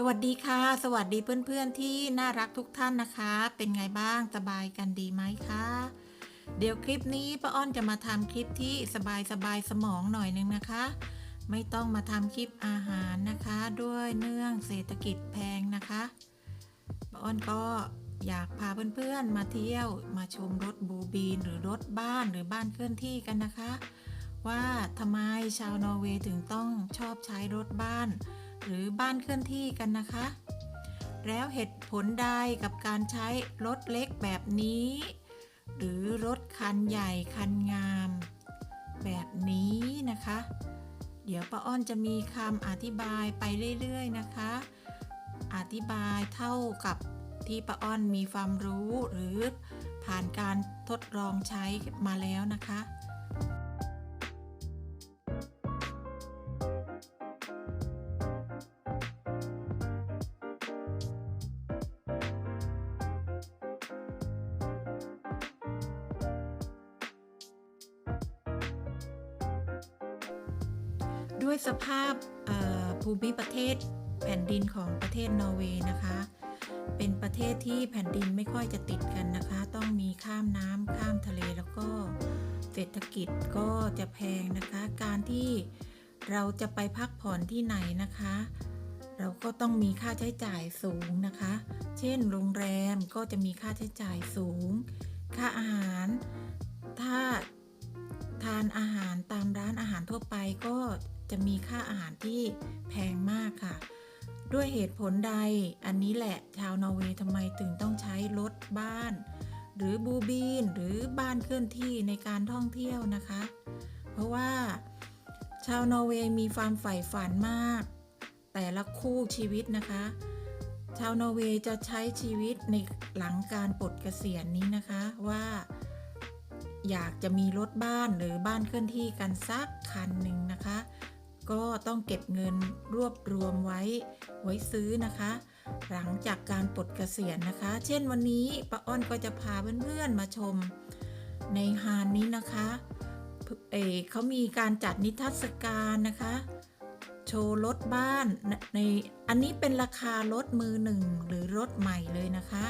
สวัสดีค่ะ สวัสดีเพื่อนๆที่น่ารักทุกท่านนะคะ เป็นไงบ้างสบายกันดีไหมคะ เดี๋ยวคลิปนี้ป้าอ้อนจะมาทำคลิปที่สบายสบายสมองหน่อยนึงนะคะ ไม่ต้องมาทำคลิปอาหารนะคะ ด้วยเนื่องเศรษฐกิจแพงนะคะป้าอ้อนก็อยากพาเพื่อนๆมาเที่ยวมาชมรถบูบีนหรือรถบ้านหรือบ้านเคลื่อนที่กันนะคะ ว่าทำไมชาวนอร์เวย์ถึงต้องชอบใช้รถบ้าน หรือบ้านเคลื่อนที่กันนะคะ แล้วเหตุผลใดกับการใช้รถเล็กแบบนี้ หรือรถคันใหญ่คันงาม แบบนี้นะคะ เดี๋ยวป้าอ้อนจะมีคำอธิบายไปเรื่อยๆนะคะ อธิบายเท่ากับที่ป้าอ้อนมีความรู้หรือผ่านการทดลองใช้มาแล้วนะคะ ด้วยสภาพภูมิประเทศแผ่นดินของประเทศนอร์เวย์นะคะ เป็นประเทศที่แผ่นดินไม่ค่อยจะติดกันนะคะ ต้องมีข้ามน้ำข้ามทะเลแล้วก็เศรษฐกิจก็จะแพงนะคะ การที่เราจะไปพักผ่อนที่ไหนนะคะ เราก็ต้องมีค่าใช้จ่ายสูงนะคะ เช่น โรงแรมก็จะมีค่าใช้จ่ายสูง ค่าอาหาร ถ้าทานอาหารตามร้านอาหารทั่วไปก็ จะมีค่าอาหารที่แพงมากค่ะ ด้วยเหตุผลใดอันนี้แหละชาวนอร์เวย์ทำไมถึงต้องใช้รถบ้าน หรือบูบีนหรือบ้านเคลื่อนที่ในการท่องเที่ยวนะคะ เพราะว่า ชาวนอร์เวย์มีความใฝ่ฝันมาก แต่ละคู่ชีวิตนะคะ ชาวนอร์เวย์จะใช้ชีวิตในหลังการปลดเกษียณนี้นะคะว่าอยากจะมีรถบ้านหรือบ้านเคลื่อนที่กันสักคันหนึ่ง ก็ต้องเก็บเงินรวบรวมไว้ ไว้ซื้อนะคะ หลังจากการปลดเกษียณนะคะ เช่นวันนี้ป้าอ้อนก็จะพาเพื่อนๆมาชม ในฮานนี้นะคะเออเขามีการจัดนิทรรศการนะคะ โชว์รถบ้านในในอันนี้เป็นราคารถมือหนึ่งหรือรถใหม่เลยนะคะ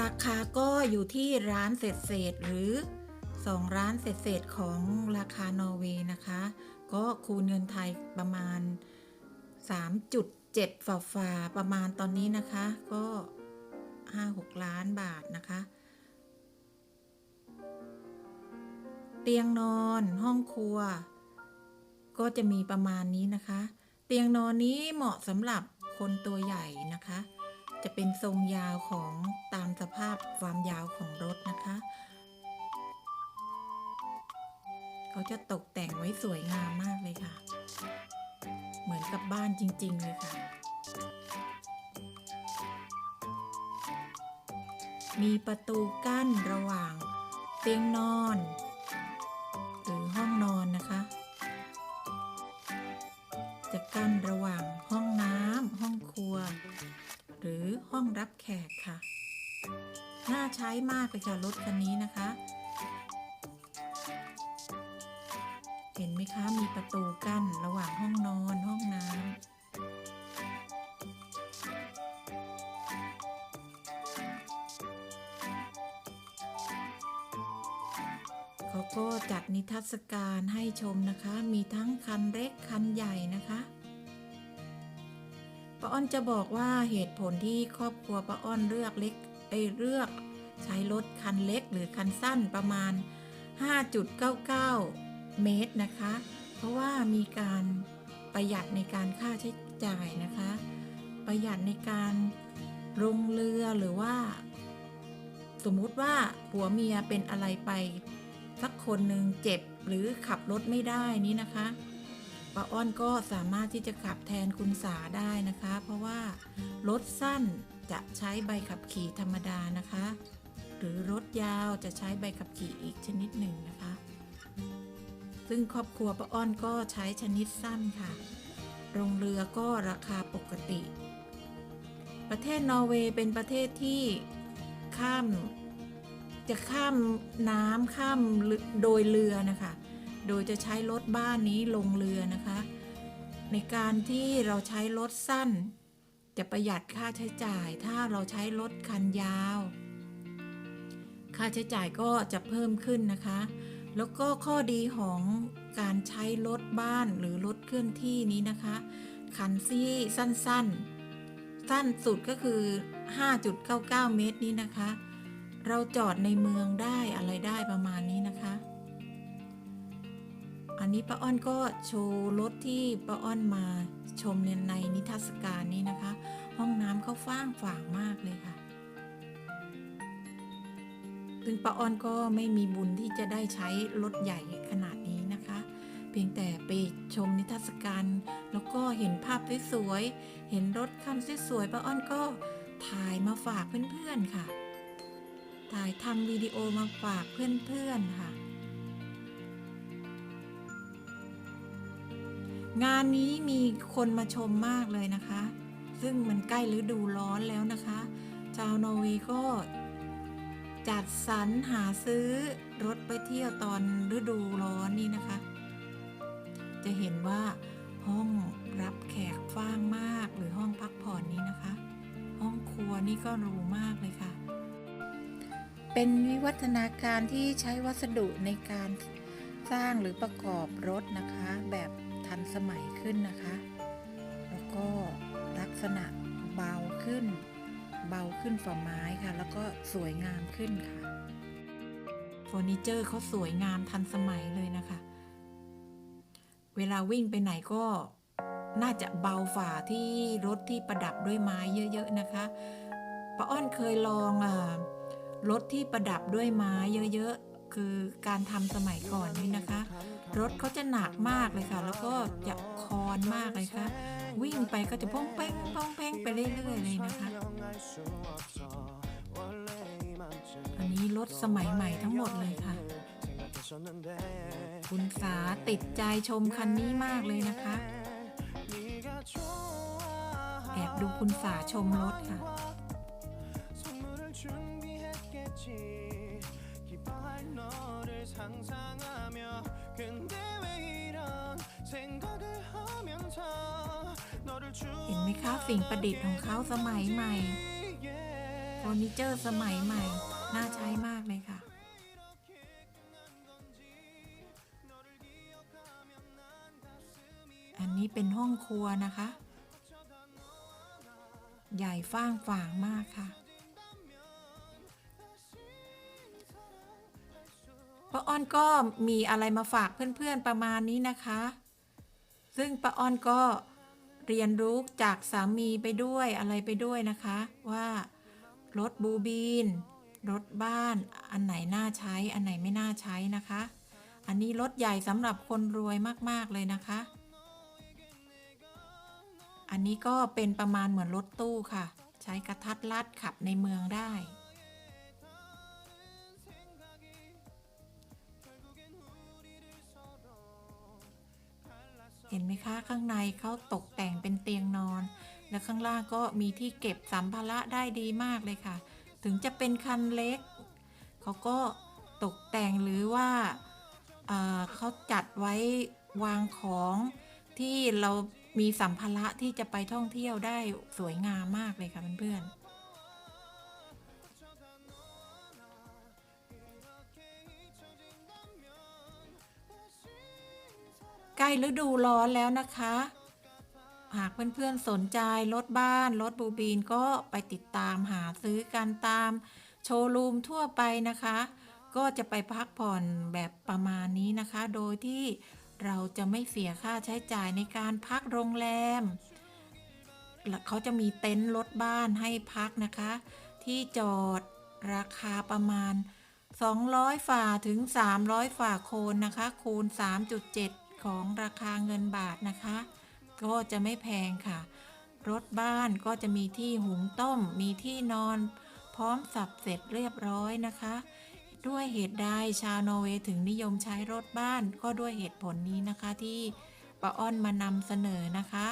ราคาก็อยู่ที่ร้านเศษเศษหรือ 2ร้านเศษเศษๆของราคานอร์เวย์นะคะ ก็คูณเงินไทยประมาณ 3.7 ฝ่าฝ่าประมาณตอนนี้นะคะ ก็ 5-6 ล้านบาทนะคะ เตียงนอนห้องครัว ก็จะมีประมาณนี้นะคะ เตียงนอนนี้เหมาะสำหรับคนตัวใหญ่นะคะ จะเป็นทรงยาวของตามสภาพความยาวของรถนะคะ เขาจะตกแต่งไว้สวยงามมากเลยค่ะ เหมือนกับบ้านจริง ๆ เลยค่ะ มีประตูกั้นระหว่างเตียงนอน หรือห้องนอนนะคะ จะกั้นระหว่างห้องน้ำห้องครัว หรือห้องรับแขกค่ะ น่าใช้มากเลยค่ะรถคันนี้นะคะ เห็นไหมคะมีประตูกั้นระหว่างห้องนอนห้องน้ำเขาก็จัดนิทรรศการให้ชมนะคะ มีทั้งคันเล็กคันใหญ่นะคะป้าอ้อนจะบอกว่าเหตุผลที่ครอบครัวป้าอ้อนเลือกเล็กเอเลือก ใช้รถคันเล็กหรือคันสั้นประมาณ 5.99 เมตรนะคะ เพราะว่ามีการประหยัดในการค่าใช้จ่ายนะคะ ประหยัดในการลงเรือหรือว่า สมมุติว่าผัวเมียเป็นอะไรไปสักคนหนึ่งเจ็บหรือขับรถไม่ได้นี้นะคะป้าอ้อนก็สามารถที่จะขับแทนคุณสาได้นะคะ เพราะว่ารถสั้นจะใช้ใบขับขี่ธรรมดานะคะ หรือรถยาวจะใช้ใบขับขี่อีกชนิดหนึ่งนะคะ ซึ่งครอบครัวป้าอ้อนก็ใช้ชนิดสั้นค่ะ โรงเรือก็ราคาปกติ ประเทศนอร์เวย์เป็นประเทศที่ข้าม จะข้ามน้ำข้ามโดยเรือนะคะ โดยจะใช้รถบ้านนี้ลงเรือนะคะ ในการที่เราใช้รถสั้น จะประหยัดค่าใช้จ่ายถ้าเราใช้รถคันยาว ค่าใช้จ่ายก็จะเพิ่มขึ้นนะคะ แล้วก็ข้อดีของการใช้รถบ้านหรือรถเคลื่อนที่นี้นะคะ คันซี่สั้นๆ สั้นสุดก็คือ 5.99 เมตรนี้นะคะ เราจอดในเมืองได้อะไรได้ประมาณนี้นะคะ อันนี้ป้าอ้อนก็โชว์รถที่ป้าอ้อนมาชมในในนิทรรศการนี้นะคะ ห้องน้ำเขาฟ้างฝางมากเลยค่ะ ซึ่งป้าอ้อนก็ไม่มีบุญที่จะได้ใช้รถใหญ่ขนาดนี้นะคะ เพียงแต่ไปชมนิทรรศการ แล้วก็เห็นภาพสวยๆ เห็นรถคันสวยๆป้าอ้อนก็ถ่ายมาฝากเพื่อนๆค่ะ ถ่ายทำวิดีโอมาฝากเพื่อนๆค่ะ งานนี้มีคนมาชมมากเลยนะคะ ซึ่งมันใกล้ฤดูร้อนแล้วนะคะ ชาวนอร์เวย์ก็ จัดสรรหาซื้อรถไปเที่ยวตอนฤดูร้อนนี่นะคะ จะเห็นว่าห้องรับแขกฟ้างมากหรือห้องพักผ่อนนี้นะคะ ห้องครัวนี่ก็หรูมากเลยค่ะ เป็นวิวัฒนาการที่ใช้วัสดุในการสร้างหรือประกอบรถนะคะ แบบทันสมัยขึ้นนะคะ แล้วก็ลักษณะเบาขึ้น เบาขึ้นฝ่าไม้ค่ะ แล้วก็สวยงามขึ้นค่ะเฟอร์นิเจอร์เขาสวยงามทันสมัยเลยนะคะ เวลาวิ่งไปไหนก็น่าจะเบาฝ่าที่รถที่ประดับด้วยไม้เยอะ ๆ นะคะป้าอ้อนเคยลองอ่ารถที่ประดับด้วยไม้เยอะ ๆ คือการทำสมัยก่อนนี่นะคะ รถเขาจะหนักมากเลยค่ะ แล้วก็จะคอนมากเลยค่ะ วิ่งไปก็จะพ้องแป้งพ้องแป้งไปเรื่อยๆเลยนะคะ อันนี้รถสมัยใหม่ทั้งหมดเลยค่ะ คุณสาติดใจชมคันนี้มากเลยนะคะ แอบดูคุณสาชมรถค่ะ 선물을 준비했겠지 기뻐할 너를 상상하며 근데 왜 이런 생각을 하면서 너를 เห็นไหมคะสิ่งประดิษฐ์ของเขาสมัยใหม่เฟอร์นิเจอร์สมัยใหม่ น่าใช้มากเลยค่ะ อันนี้เป็นห้องครัวนะคะ ใหญ่ฟ้างฝางมากค่ะป้าอ้อนก็มีอะไรมาฝากเพื่อนๆประมาณนี้นะคะ ซึ่งป้าอ้อนก็ เรียนรู้จากสามีไปด้วยอะไรไปด้วยนะคะ ว่ารถบูบีนรถบ้านอันไหนน่าใช้อันไหนไม่น่าใช้นะคะ อันนี้รถใหญ่สำหรับคนรวยมาก ๆ เลยนะคะ อันนี้ก็เป็นประมาณเหมือนรถตู้ค่ะ ใช้กระทัดรัดขับในเมืองได้ เห็นไหมคะข้างในเขาตกแต่งเป็นเตียงนอน และข้างล่างก็มีที่เก็บสัมภาระได้ดีมากเลยค่ะ ถึงจะเป็นคันเล็กเขาก็ตกแต่งหรือว่าเเขาจัดไว้วางของที่เรามีสัมภาระที่จะไปท่องเที่ยวได้สวยงามมากเลยค่ะเพื่อนๆ ใกล้ฤดูร้อนแล้วนะคะ หากเพื่อนๆสนใจรถบ้านรถบูบีนก็ไปติดตามหาซื้อกันตาม โชว์รูมทั่วไปนะคะ ก็จะไปพักผ่อนแบบประมาณนี้นะคะ โดยที่เราจะไม่เสียค่าใช้จ่ายในการพักโรงแรม เขาจะมีเต็นท์รถบ้านให้พักนะคะ ที่จอดราคาประมาณ 200 ฝ่าถึง 300 ฝ่าโคนนะคะ คูณ 3.7 ของราคาเงินบาทนะคะ ก็จะไม่แพงค่ะ รถบ้านก็จะมีที่หุงต้ม มีที่นอน พร้อมสับเสร็จเรียบร้อยนะคะ ด้วยเหตุใดชาวนอร์เวย์ถึงนิยมใช้รถบ้านก็ด้วยเหตุผลนี้นะคะที่ป้าอ้อนมานำเสนอนะคะ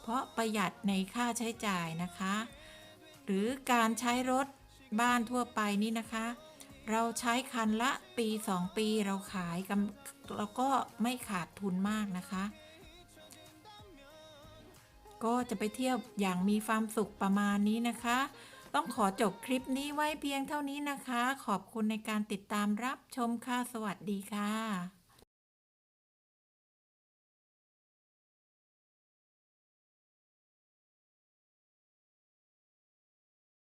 เพราะประหยัดในค่าใช้จ่ายนะคะ หรือการใช้รถบ้านทั่วไปนี่นะคะ เราใช้คันละปี 2 ปีเราขายกำเราก็ไม่ขาดทุนมากนะคะ ก็จะไปเที่ยวอย่างมีความสุขประมาณนี้นะคะ ต้องขอจบคลิปนี้ไว้เพียงเท่านี้นะคะ ขอบคุณในการติดตามรับชมค่ะ สวัสดีค่ะ